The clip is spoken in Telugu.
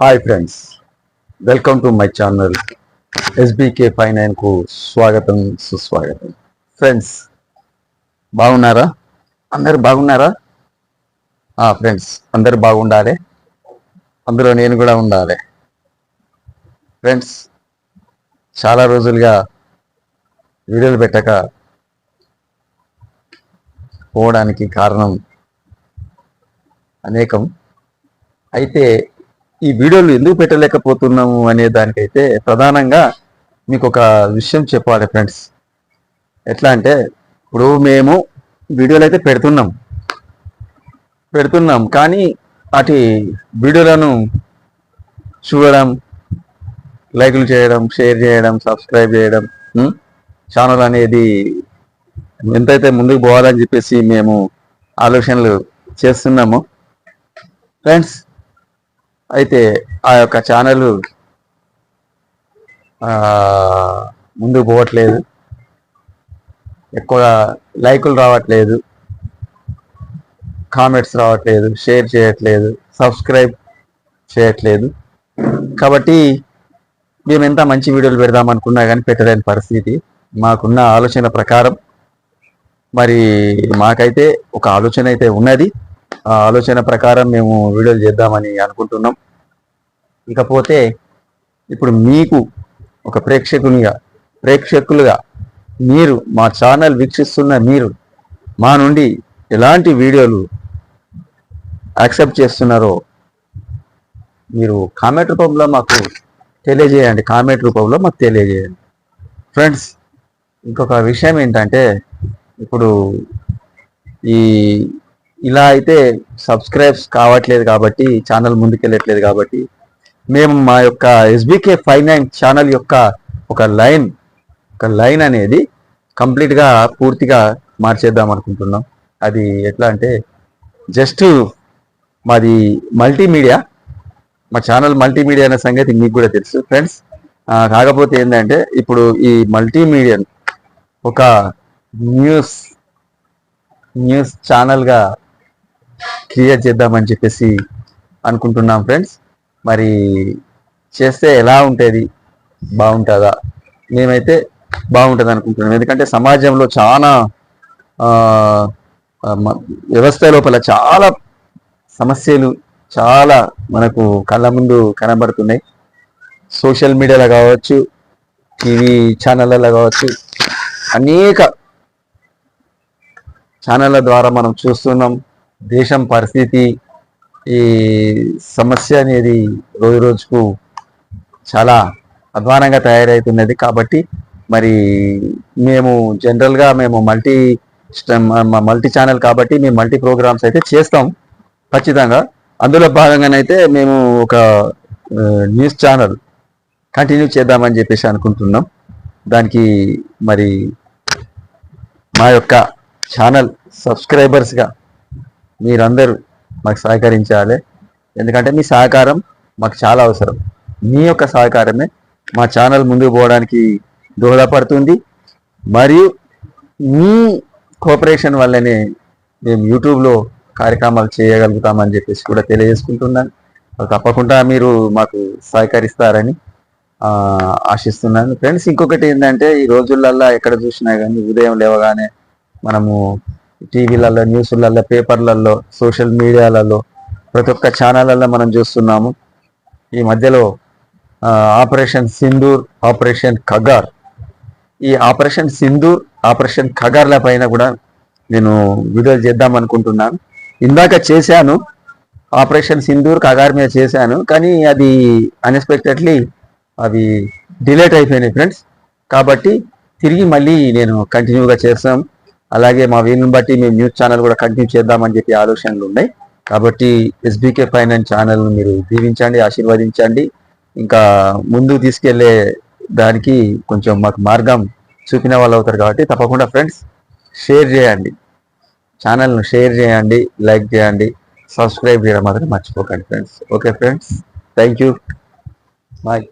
Hi friends welcome to my channel SBK five నైన్కు స్వాగతం సుస్వాగతం. ఫ్రెండ్స్ బాగున్నారా? అందరు బాగున్నారా? ఫ్రెండ్స్ అందరు బాగుండాలి. అందులో నేను కూడా ఉండాలి. ఫ్రెండ్స్ చాలా రోజులుగా వీడియోలు పెట్టక పోవడానికి కారణం అనేకం. అయితే ఈ వీడియోలు ఎందుకు పెట్టలేకపోతున్నాము అనే దానికైతే ప్రధానంగా మీకు ఒక విషయం చెప్పాలి ఫ్రెండ్స్. ఎట్లా అంటే ఇప్పుడు మేము వీడియోలు అయితే పెడుతున్నాం. పెడుతున్నాం కానీ వాటి వీడియోలను చూడడం లైకులు చేయడం షేర్ చేయడం సబ్స్క్రైబ్ చేయడం ఛానల్ అనేది ఎంతైతే ముందుకు పోవాలని చెప్పేసి మేము ఆలోచనలు చేస్తున్నాము. ఫ్రెండ్స్ అయితే ఆ యొక్క ఛానల్ ముందుకు పోవట్లేదు. ఎక్కువ లైకులు రావట్లేదు. కామెంట్స్ రావట్లేదు. షేర్ చేయట్లేదు. సబ్స్క్రైబ్ చేయట్లేదు. కాబట్టి మేము ఎంత మంచి వీడియోలు పెడదాం అనుకున్నా కానీ పెట్టలేని పరిస్థితి. మాకున్న ఆలోచన ప్రకారం మరి మాకైతే ఒక ఆలోచన అయితే ఉన్నది. ఆలోచన ప్రకారం మేము వీడియోలు చేద్దామని అనుకుంటున్నాం. ఇకపోతే ఇప్పుడు మీకు ఒక ప్రేక్షకునిగా ప్రేక్షకులుగా మీరు మా ఛానల్ వీక్షిస్తున్న మీరు మా నుండి ఎలాంటి వీడియోలు యాక్సెప్ట్ చేస్తున్నారో మీరు కామెంట్ రూపంలో మాకు తెలియజేయండి. కామెంట్ రూపంలో మాకు తెలియజేయండి. ఫ్రెండ్స్ ఇంకొక విషయం ఏంటంటే ఇప్పుడు ఈ ఇలా అయితే సబ్స్క్రైబ్స్ కావట్లేదు కాబట్టి ఛానల్ ముందుకెళ్ళట్లేదు కాబట్టి మేము మా యొక్క ఎస్బీకే ఫైవ్ నైన్ ఛానల్ యొక్క ఒక లైన్ ఒక లైన్ అనేది కంప్లీట్గా పూర్తిగా మార్చేద్దాం అనుకుంటున్నాం. అది ఎట్లా అంటే జస్ట్ మాది మల్టీమీడియా మా ఛానల్ మల్టీమీడియా అనే సంగతి మీకు కూడా తెలుసు. ఫ్రెండ్స్ కాకపోతే ఏంటంటే ఇప్పుడు ఈ మల్టీమీడియా ఒక న్యూస్ న్యూస్ ఛానల్గా క్రియేట్ చేద్దామని చెప్పేసి అనుకుంటున్నాం ఫ్రెండ్స్. మరి చేస్తే ఎలా ఉంటుంది? బాగుంటుందా? మేమైతే బాగుంటుంది అనుకుంటున్నాం. ఎందుకంటే సమాజంలో చాలా వ్యవస్థ లోపల చాలా సమస్యలు చాలా మనకు కళ్ళ ముందు కనబడుతున్నాయి. సోషల్ మీడియాలో కావచ్చు టీవీ ఛానళ్ళలో కావచ్చు అనేక ఛానళ్ళ ద్వారా మనం చూస్తున్నాం. దేశం పరిస్థితి ఈ సమస్య అనేది రోజు రోజుకు చాలా అధ్వానంగా తయారవుతున్నది కాబట్టి మరి మేము జనరల్గా మేము మల్టీ మల్టీ ఛానల్ కాబట్టి మేము మల్టీ ప్రోగ్రామ్స్ అయితే చేస్తాం ఖచ్చితంగా. అందులో భాగంగానైతే మేము ఒక న్యూస్ ఛానల్ కంటిన్యూ చేద్దామని చెప్పేసి అనుకుంటున్నాం. దానికి మరి మా యొక్క ఛానల్ సబ్స్క్రైబర్స్గా మీరందరూ మాకు సహకరించాలి. ఎందుకంటే మీ సహకారం మాకు చాలా అవసరం. మీ యొక్క సహకారమే మా ఛానల్ ముందుకు పోవడానికి దోహదపడుతుంది. మరియు మీ కోఆపరేషన్ వల్లనే మేము యూట్యూబ్లో కార్యక్రమాలు చేయగలుగుతామని చెప్పేసి కూడా తెలియజేసుకుంటున్నాను. తప్పకుండా మీరు మాకు సహకరిస్తారని ఆశిస్తున్నాను. ఫ్రెండ్స్ ఇంకొకటి ఏంటంటే ఈ రోజులల్లో ఎక్కడ చూసినా కానీ ఉదయం లేవగానే మనము టీవీలలో న్యూస్లలో పేపర్లలో సోషల్ మీడియాలలో ప్రతి ఒక్క ఛానళ్ళల్లో మనం చూస్తున్నాము. ఈ మధ్యలో ఆపరేషన్ సింధూర్ ఆపరేషన్ ఖగార్. ఈ ఆపరేషన్ సింధూర్ ఆపరేషన్ ఖగార్ల పైన కూడా నేను వీడియోలు చేద్దాం అనుకుంటున్నాను. ఇందాక చేశాను ఆపరేషన్ సింధూర్ ఖగార్ మీద చేశాను కానీ అది అన్ఎక్స్పెక్టెడ్లీ అవి డిలేట్ అయిపోయినాయి ఫ్రెండ్స్ కాబట్టి తిరిగి మళ్ళీ నేను కంటిన్యూగా చేస్తాం అలాగే మా వీలుని బట్టి మేము న్యూస్ ఛానల్ కూడా కంటిన్యూ చేద్దామని చెప్పి ఆలోచనలు ఉన్నాయి. కాబట్టి ఎస్బీకే ఫైనాన్స్ ఛానల్ను మీరు దీవించండి ఆశీర్వదించండి. ఇంకా ముందుకు తీసుకెళ్ళే దానికి కొంచెం మాకు మార్గం చూపిన వాళ్ళు అవుతారు కాబట్టి తప్పకుండా ఫ్రెండ్స్ షేర్ చేయండి. ఛానల్ను షేర్ చేయండి లైక్ చేయండి సబ్స్క్రైబ్ చేయడం మాత్రం మర్చిపోకండి friends. Okay friends thank you. Bye.